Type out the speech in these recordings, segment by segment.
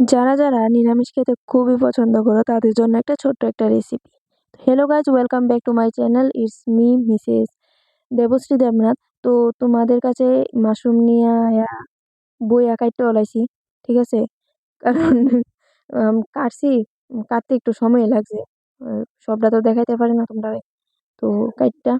যারা, যারা নিরামিষ খেতে খুবই পছন্দ করো তাদের জন্য একটা ছোট্ট একটা recipe. Hello guys welcome back to my channel it's me Mrs Debashree Debnath. তো তোমাদের কাছে মাশরুম নিয়া বইয়া কাইট্টা ওলাইছি। ঠিক আছে? কারণ কাটছি, কাটতে একটু সময় লাগছে। সবটা তো দেখাইতে পারি না তোমরা তো কাইট্টা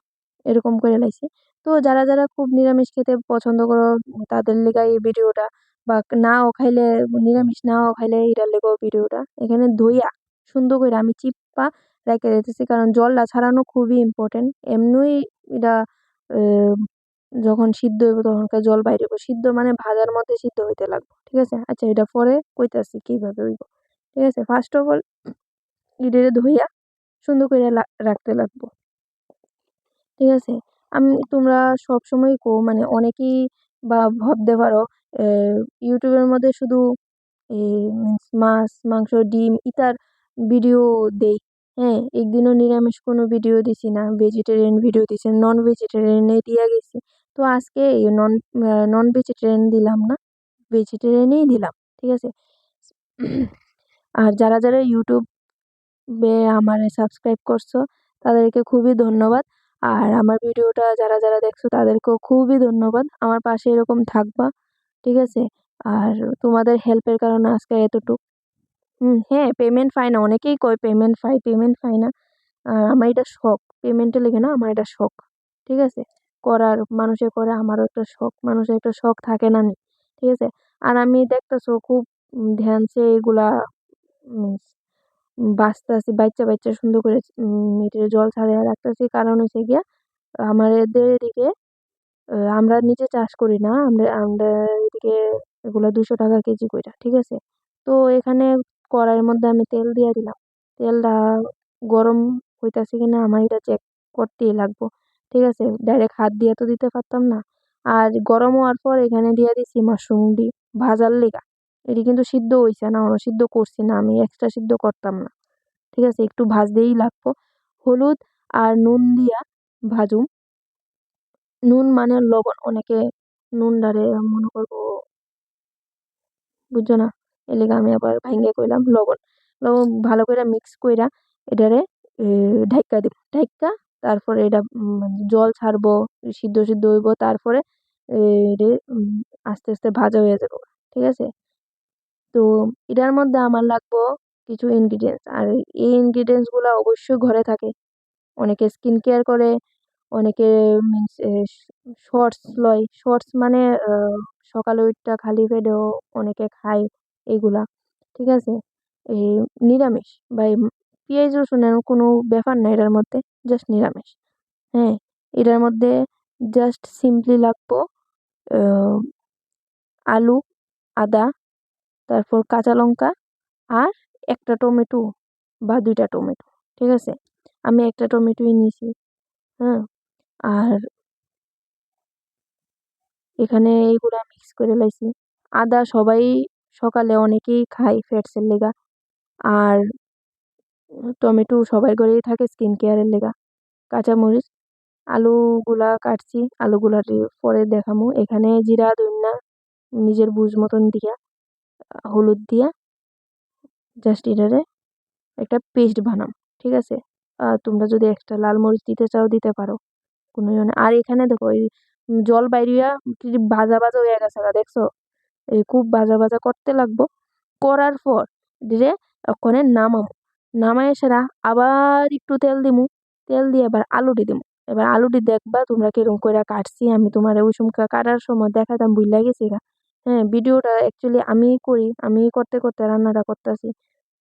এরকম করে লাইছি। তো যারা, যারা খুব নিরামিষ খেতে পছন্দ করো তাদের লিগা এই ভিডিওটা। বা নাও খাইলে, নিরামিষ নাও খাইলে এটার লেগেও ভিডিওটা। এখানে ধুইয়া সুন্দর কইরা আমি চিপ্পা রেখে দিতেছি। কারণ জলটা ছাড়ানো খুবই ইম্পোর্টেন্ট। এমনিই এটা যখন সিদ্ধ হইব তখনকার জল বাইরে হইব। সিদ্ধ মানে ভাজার মধ্যে সিদ্ধ হইতে লাগবো। ঠিক আছে? আচ্ছা এটা পরে কইতাছি কীভাবে হইব। ঠিক আছে? ফার্স্ট অফ অল ইটারে ধুইয়া সুন্দর কইরা লা, রাখতে লাগবো। ঠিক আছে? আমি, তোমরা সবসময় কও মানে অনেকেই বা ভাবতে পারো ইউটিউবের মধ্যে শুধু এ মিন্স মাছ, মাংস, ডিম ইতার ভিডিও দেই। হ্যাঁ? একদিনও নিরামিষ কোনো ভিডিও দিছি না। ভেজিটেরিয়ান ভিডিও দিছি। নন ভেজিটেরিয়ান দিয়া গেছি। তো আজকে এই নন নন ভেজিটেরিয়ান দিলাম না। ভেজিটেরিয়ানই দিলাম। ঠিক আছে? আর যারা, যারা ইউটিউবে আমার সাবস্ক্রাইব করছ তাদেরকে খুবই ধন্যবাদ। আর আমার ভিডিওটা যারা, যারা দেখছ তাদেরকেও খুবই ধন্যবাদ। আমার পাশে এরকম থাকবা। ঠিক আছে? আর তোমাদের হেল্পের কারণে আজকে এতটুক। হুম, হ্যাঁ, পেমেন্ট পাই না। অনেকেই কয় পেমেন্ট পাই, পেমেন্ট পাই না। আ আমার এটা শখ। পেমেন্টের লেগে না, আমার এটা শখ। ঠিক আছে? করার মানুষে করে আমারও একটা শখ। মানুষের একটা শখ থাকে না নি? ঠিক আছে? আর আমি দেখতেছো খুব ধ্যানসে এগুলা মিন্স বাছতাছি, বাচ্চা বাইচ্চা সুন্দর করে উম এটারে জল ছাড়িয়ে রাখতেছি। কারণ হচ্ছে গিয়া আমাদের এদিকে আমরা নিজে চাষ করি না। আমরা আমরা এদিকে এগুলো দুশো টাকা কেজি কইরা। ঠিক আছে? তো এখানে কড়াইয়ের মধ্যে আমি তেল দিয়ে দিলাম। তেলটা গরম হইতাছে কি না আমার এটা চেক করতেই লাগবো। ঠিক আছে? ডাইরেক্ট হাত দিয়ে তো দিতে পারতাম না। আর গরম হওয়ার পর এখানে দিয়ে দিছি মাশরুমডি ভাজার লেগা এটি কিন্তু সিদ্ধ হইছে না, সিদ্ধ করছি না আমি। এক্সট্রা সিদ্ধ করতাম না। ঠিক আছে? একটু ভাজতেই লাগবো। হলুদ আর নুন দিয়া ভাজুম। নুন মানে লবণ। অনেকে নুনডারে মনে করব বুঝছ না? এর আমি আবার ভাইঙ্গা কইলাম লবণ। লবণ ভালো করে মিক্স কইরা এটারে এ ঢাইক্কা দিব। ঢাইক্কা তারপরে এটা জল ছাড়বো, সিদ্ধ, সিদ্ধ হইব। তারপরে এ আস্তে, আস্তে ভাজা হয়ে যাব। ঠিক আছে? তো এটার মধ্যে আমার লাগবো কিছু ইনগ্রিডিয়েন্টস। আর এই ইনগ্রিডিয়েন্টসগুলা অবশ্যই ঘরে থাকে। অনেকে স্কিন কেয়ার করে, অনেকে মিন্স শর্টস লয়। শর্টস মানে সকালে উইঠ্যা খালি পেটেও অনেকে খায় এগুলা। ঠিক আছে? এই নিরামিষ বা এই পিঁয়াজ রসুনের কোনো ব্যাপার না এটার মধ্যে। জাস্ট নিরামিষ। হ্যাঁ? এটার মধ্যে জাস্ট সিম্পলি লাগবো আলু, আদা, তারপর কাঁচা লঙ্কা আর একটা টমেটো বা দুইটা টমেটো। ঠিক আছে? আমি একটা টমেটোই নিয়েছি হ্যাঁ? আর এখানে এইগুলা মিক্স করে লাইছি। আদা সবাই সকালে অনেকেই খায় ফ্যাটসের লেগা আর টমেটো সবাই ঘরেই থাকে স্কিন কেয়ারের লেগা কাঁচামরিচ, আলুগুলা কাটছি। আলুগুলারে পরে দেখামু। এখানে জিরা, ধইন্যা নিজের বুঝ মতন দিয়া, হলুদ দিয়া জাস্ট এটারে একটা পেস্ট বানাম। ঠিক আছে? তোমরা যদি এক্সট্রা লাল মরিচ দিতে চাও দিতে পারো। কোনো ইয়ে না। আর এখানে দেখো এই জল বাইর হইয়া কি ভাজা, ভাজা হয়ে গেছে দেখছ? এই খুব ভাজা, ভাজা করতে লাগবো। করার পর এটারে অক্ষণে নামাবো নামাইয়া সেরা আবার একটু তেল দিমু। তেল দিয়ে এবার আলুটি দিমু। এবার আলুটি দেখবা তোমরা কিরম কইরা কাটছি। আমি তোমার ওই সময়কার কাটার সময় দেখাইতাম ভুইল্লা গেছি গা। হ্যাঁ? ভিডিওটা অ্যাকচুয়ালি আমি করি। আমি করতে, করতে রান্নাটা করতাছি।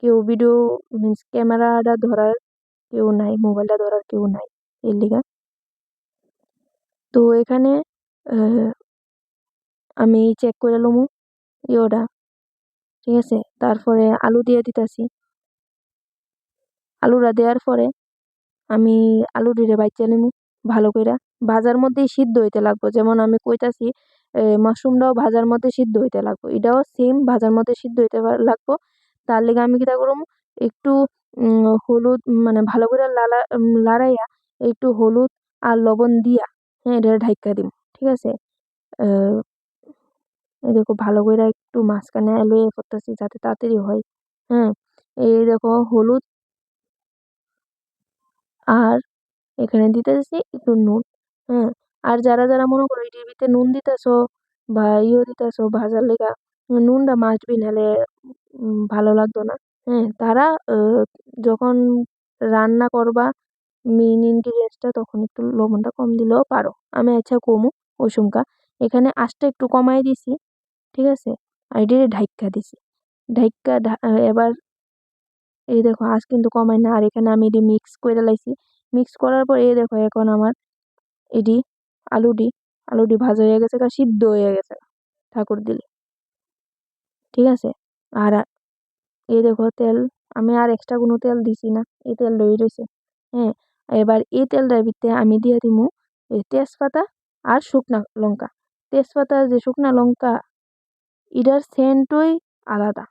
কেউ ভিডিও মিন্স ক্যামেরাটা ধরার কেউ নাই। মোবাইলটা ধরার কেউ নাই। এর লিগা। তো এখানে আমি চেক করে লমু ইয়োটা। ঠিক আছে? তারপরে আলু দিয়ে দিতাছি। আলুটা দেওয়ার পরে আমি আলুটিরে বাইচ্চা নিমু, ভালো কইরা। ভাজার মধ্যেই সিদ্ধ হইতে লাগবো। যেমন আমি কইতাছি মাশরুমটাও ভাজার মধ্যে সিদ্ধ হইতে লাগবো। এটাও সেম ভাজার মধ্যে সিদ্ধ হইতে লাগবো। তার লিগা আমি কিটা করমু, একটু হলুদ মানে ভালো করে লালা লাড়াইয়া একটু হলুদ আর লবণ দিয়া হ্যাঁ এটারে ঢাইক্কা দিমু। ঠিক আছে? এই দেখো ভালো কইরা একটু মাঝখানে লইয়া করতেছি যাতে তাড়াতাড়ি হয় হ্যাঁ এই দেখো হলুদ আর এখানে দিতেছি একটু নুন হ্যাঁ আর যারা যারা মনে করো এই টিভিতে নুন দিতেছো বা ইয়ে দিতেছো ভাজার লেগা নুনটা মাখবি নাহলে উম, ভালো লাগতো না হ্যাঁ তারা যখন রান্না করবা মেইন ইনগ্রিডিয়েন্টসটা তখন একটু লবণটা কম দিলেও পারো। আমি আচ্ছা কমু ওই এখানে আঁচটা একটু কমাই দিছি ঠিক আছে? আর এটি ঢাইক্কা দিছি। ঢাইক্কা এবার এই দেখো আঁচ কিন্তু কমাই না। আর এখানে আমি এটি মিক্স করে লাইছি মিক্স করার পর এই দেখো এখন আমার এটি আলুটি আলুটি ভাজা হয়ে গেছে গা, সিদ্ধ হয়ে গেছে ঠাকুর দিলে। ঠিক আছে? আর এই দেখো তেল আমি আর এক্সট্রা কোনো তেল দিছি না। এই তেল রয়ে রয়েছে। হ্যাঁ? এবার এই তেলটার ভিতরে আমি দিয়ে দিমু তেজপাতা আর শুকনা লঙ্কা। তেজপাতা যে শুকনা লঙ্কা, এটার সেন্টই আলাদা।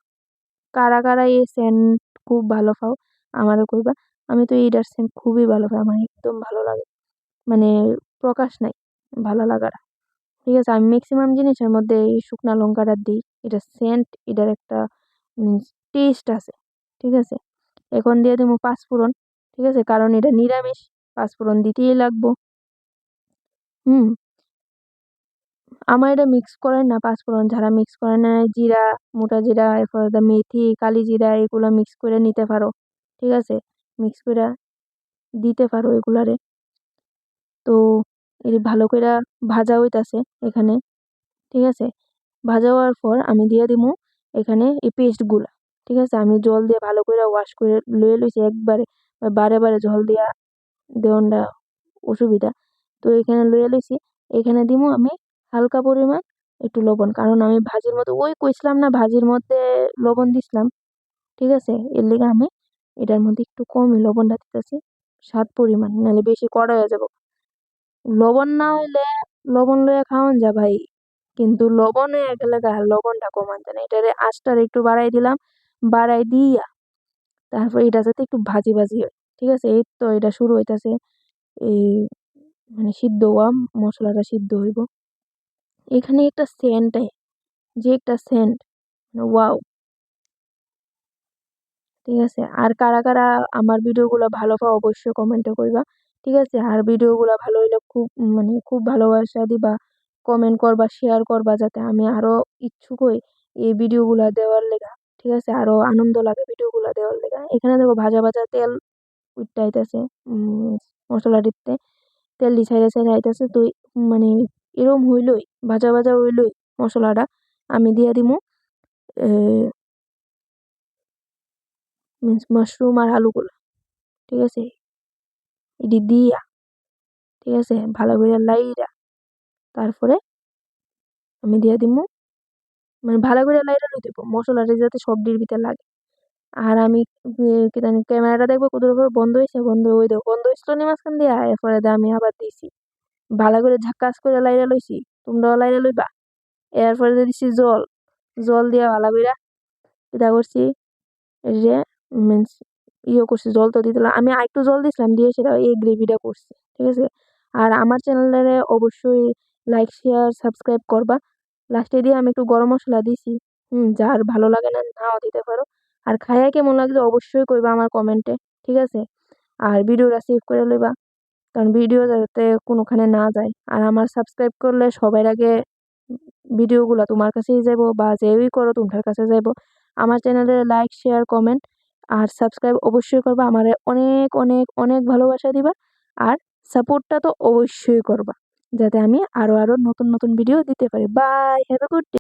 কারা কারা এই সেন্ট খুব ভালো পাও, আমারও কইবা। আমি তো এইটার সেন্ট খুবই ভালো পাই, আমার একদম ভালো লাগে। মানে প্রকাশ নাই, ভালো লাগার ঠিক আছে, আমি ম্যাক্সিমাম জিনিসের মধ্যে এই শুকনা লঙ্কাটা দিই। এটা সেন্ট, এটার একটা টেস্ট আছে। ঠিক আছে? এখন দিয়ে দেবো পাঁচফোড়ন। ঠিক আছে? কারণ এটা নিরামিষ পাঁচফোড়ন দিতেই লাগবো। হুম। আমার এটা মিক্স করেন না পাঁচফোড়ন যারা মিক্স করে না, জিরা, মোটা জিরা, এরপর মেথি, কালি জিরা, এগুলো মিক্স করে নিতে পারো। ঠিক আছে? মিক্স করে দিতে পারো এগুলারে। তো এর ভালো করে ভাজা হইতাছে এখানে। ঠিক আছে? ভাজা হওয়ার পর আমি দিয়ে দিমু এখানে এই পেস্টগুলা ঠিক আছে? আমি জল দিয়ে ভালো করে ওয়াশ করে লয়ে লইছি একবারে। বারে বারে জল দিয়া দেওয়ানটা অসুবিধা। তো এখানে লইয়া লইছি, এখানে দিমু আমি হালকা পরিমাণ একটু লবণ। কারণ আমি ভাজির মধ্যে, ওই কইছিলাম না ভাজির মধ্যে লবণ দিছিলাম, ঠিক আছে? এর লিগে আমি এটার মধ্যে একটু কমই লবণটা দিতেছি, স্বাদ পরিমাণ, নাহলে বেশি কড়া হয়ে যাব। লবণ না হইলে লবণ লইয়া খাওয়ান যা ভাই, কিন্তু লবণ গেলে গা, লবণটা কমান যায় না এটারে আঁচটার একটু বাড়াই দিলাম, বাড়াই দিয়া তারপর এটা যাতে একটু ভাজি ভাজি হয়, ঠিক আছে? এই তো এটা শুরু হইতাছে, এই মানে সিদ্ধ হওয়া, মশলাটা সিদ্ধ হইব। এখানে একটা সেন্ট যে একটা সেন্ট ওয়াও ঠিক আছে? আর কারা কারা আমার ভিডিওগুলো ভালো পাও অবশ্যই কমেন্টে করবা ঠিক আছে? আর ভিডিওগুলো ভালো হইলে খুব মানে খুব ভালোবাসা দিবা কমেন্ট করবা শেয়ার করবা, যাতে আমি আরও ইচ্ছুক হই এই ভিডিওগুলো দেওয়ার লেগা। ঠিক আছে? আরও আনন্দ লাগে ভিডিওগুলো দেওয়ার লেগা। এখানে দেখো ভাজা ভাজা তেল উঠতে আইতাছে মশলাটিতে তেল দি ছাইড়া আইতাছে। তো মানে এরম হইলই, ভাজা ভাজা হইলই মশলাটা, আমি দিয়া মিন্স মাশরুম আর আলুগুলা, ঠিক আছে? এটি দিয়া, ঠিক আছে? ভালো করে লাইরা, তারপরে আমি দিয়া দিমু মানে ভালো করে লাইরা লই দিব মশলাটা যাতে সবটির ভিতরে লাগে। আর আমি কি ক্যামেরাটা দেখব কতটুকু করে বন্ধ হয়েছে বন্ধ ওই দেখো বন্ধ হয়েছিল নি মাঝখান দিয়া, এরপরে আমি আবার দিছি। ভালো করে ঝাক্কাস করে লাইরা লইছি তোমরাও লাইরা লইবা এরপরে দিছি জল জল দিয়া ভালো কইরা এটা করছি যে মিন্স ইয়ে করছি, জল তো দিতে আমি আরেকটু জল দিছিলাম, দিয়ে সেটা এই গ্রেভিটা করছি, ঠিক আছে? আর আমার চ্যানেলে অবশ্যই লাইক শেয়ার সাবস্ক্রাইব করবা। লাস্টে দিয়ে আমি একটু গরম মশলা দিছি। হুম, যার ভালো লাগে না, নাও দিতে পারো। আর খাইয়া কেমন লাগছে অবশ্যই কইবা আমার কমেন্টে ঠিক আছে? আর ভিডিওটা সেভ করে লইবা, কারণ ভিডিও যাতে কোনোখানে না যায়। আর আমার সাবস্ক্রাইব করলে সবার আগে ভিডিওগুলো তোমার কাছেই যাব বা যেই করো তোমার কাছে যাব আমার চ্যানেলে লাইক শেয়ার কমেন্ট আর সাবস্ক্রাইব অবশ্যই করবা। আমার অনেক অনেক অনেক ভালোবাসা দিবা। আর সাপোর্টটা তো অবশ্যই করবা। যাতে আমি আরও আরও নতুন নতুন ভিডিও দিতে পারি। Bye have a good day